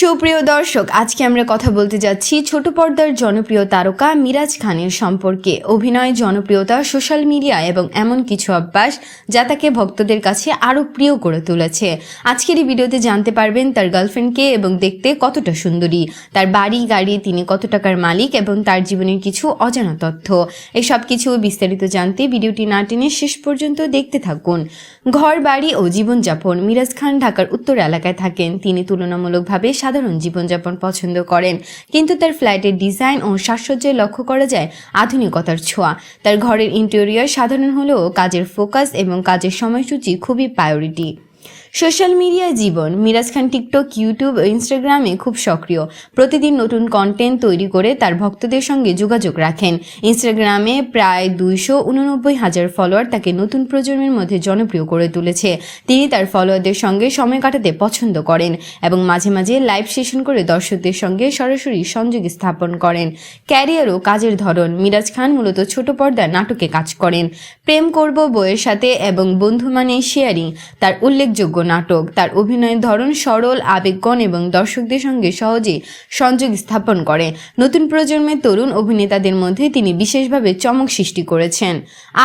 সুপ্রিয় দর্শক, আজকে আমরা কথা বলতে যাচ্ছি ছোট পর্দার জনপ্রিয় তারকা মিরাজ খানের সম্পর্কে। অভিনয়, জনপ্রিয়তা, সোশ্যাল মিডিয়া এবং এমন কিছু অভ্যাস যা তাকে ভক্তদের কাছে আরও প্রিয় করে তুলেছে। আজকের এই ভিডিওতে জানতে পারবেন তার গার্লফ্রেন্ডকে এবং দেখতে কতটা সুন্দরী, তার বাড়ি, গাড়ি, তিনি কত টাকার মালিক এবং তার জীবনের কিছু অজানা তথ্য। এসব কিছু বিস্তারিত জানতে ভিডিওটি না টেনে শেষ পর্যন্ত দেখতে থাকুন। ঘর, বাড়ি ও জীবনযাপন মিরাজ খান ঢাকার উত্তর এলাকায় থাকেন। তিনি তুলনামূলকভাবে সাধারণ জীবনযাপন পছন্দ করেন। কিন্তু তার ফ্ল্যাটের ডিজাইন ও সাজসজ্জায় লক্ষ্য করা যায় আধুনিকতার ছোঁয়া। তার ঘরের ইন্টেরিয়র সাধারণ হলেও কাজের ফোকাস এবং কাজের সময়সূচি খুবই প্রায়োরিটি সোশ্যাল মিডিয়া জীবন, মিরাজ খান টিকটক ইউটিউব ও ইনস্টাগ্রামে খুব সক্রিয়। প্রতিদিন নতুন কন্টেন্ট তৈরি করে তার ভক্তদের সঙ্গে যোগাযোগ রাখেন। ইনস্টাগ্রামে প্রায় দুইশো উননব্বই হাজার ফলোয়ার তাকে নতুন প্রজন্মের মধ্যে জনপ্রিয় করে তুলেছে। তিনি তার ফলোয়ারদের সঙ্গে সময় কাটাতে পছন্দ করেন এবং মাঝে মাঝে লাইভ সেশন করে দর্শকদের সঙ্গে সরাসরি সংযোগ স্থাপন করেন। ক্যারিয়ার ও কাজের ধরন, মিরাজ খান মূলত ছোট পর্দার নাটকে কাজ করেন। প্রেম করব বইয়ের সাথে এবং বন্ধু মানে শেয়ারিং তার উল্লেখযোগ্য নাটক। তার অভিনয়ের ধরন সরল, আবেগগণ এবং দর্শকদের সঙ্গে সহজে সংযোগ স্থাপন করে। নতুন প্রজন্মের তরুণ অভিনেতাদের মধ্যে তিনি বিশেষভাবে চমক সৃষ্টি করেছেন।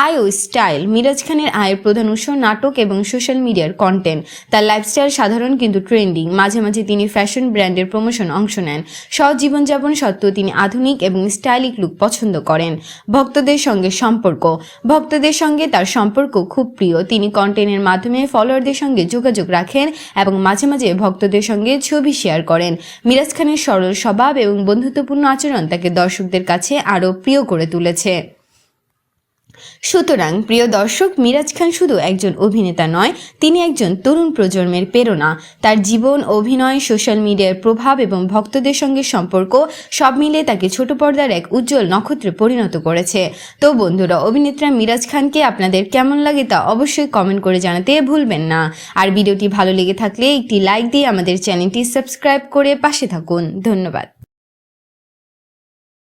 আয় ও স্টাইল, মিরাজ খানের আয়ের প্রধান উৎস নাটক এবং সোশ্যাল মিডিয়ার কন্টেন্ট তার লাইফস্টাইল সাধারণ কিন্তু ট্রেন্ডিং মাঝে মাঝে তিনি ফ্যাশন ব্র্যান্ডের প্রমোশন অংশ নেন। সহজ জীবনযাপন সত্ত্বেও তিনি আধুনিক এবং স্টাইলিক লুক পছন্দ করেন। ভক্তদের সঙ্গে সম্পর্ক। ভক্তদের সঙ্গে তার সম্পর্ক খুব প্রিয়। তিনি কন্টেন্টের মাধ্যমে ফলোয়ারদের সঙ্গে যোগাযোগ রাখেন এবং মাঝে মাঝে ভক্তদের সঙ্গে ছবি শেয়ার করেন। মিরাজ খানের সরল স্বভাব এবং বন্ধুত্বপূর্ণ আচরণ তাকে দর্শকদের কাছে আরও প্রিয় করে তুলেছে। সুতরাং প্রিয় দর্শক, মিরাজ খান শুধু একজন অভিনেতা নয়, তিনি একজন তরুণ প্রজন্মের প্রেরণা। তার জীবন, অভিনয়, সোশ্যাল মিডিয়ার প্রভাব এবং ভক্তদের সঙ্গে সম্পর্ক সব মিলে তাকে ছোট পর্দার এক উজ্জ্বল নক্ষত্রে পরিণত করেছে। তো বন্ধুরা, অভিনেত্রা মিরাজ খানকে আপনাদের কেমন লাগে তা অবশ্যই কমেন্ট করে জানাতে ভুলবেন না। আর ভিডিওটি ভালো লেগে থাকলে একটি লাইক দিয়ে আমাদের চ্যানেলটি সাবস্ক্রাইব করে পাশে থাকুন। ধন্যবাদ।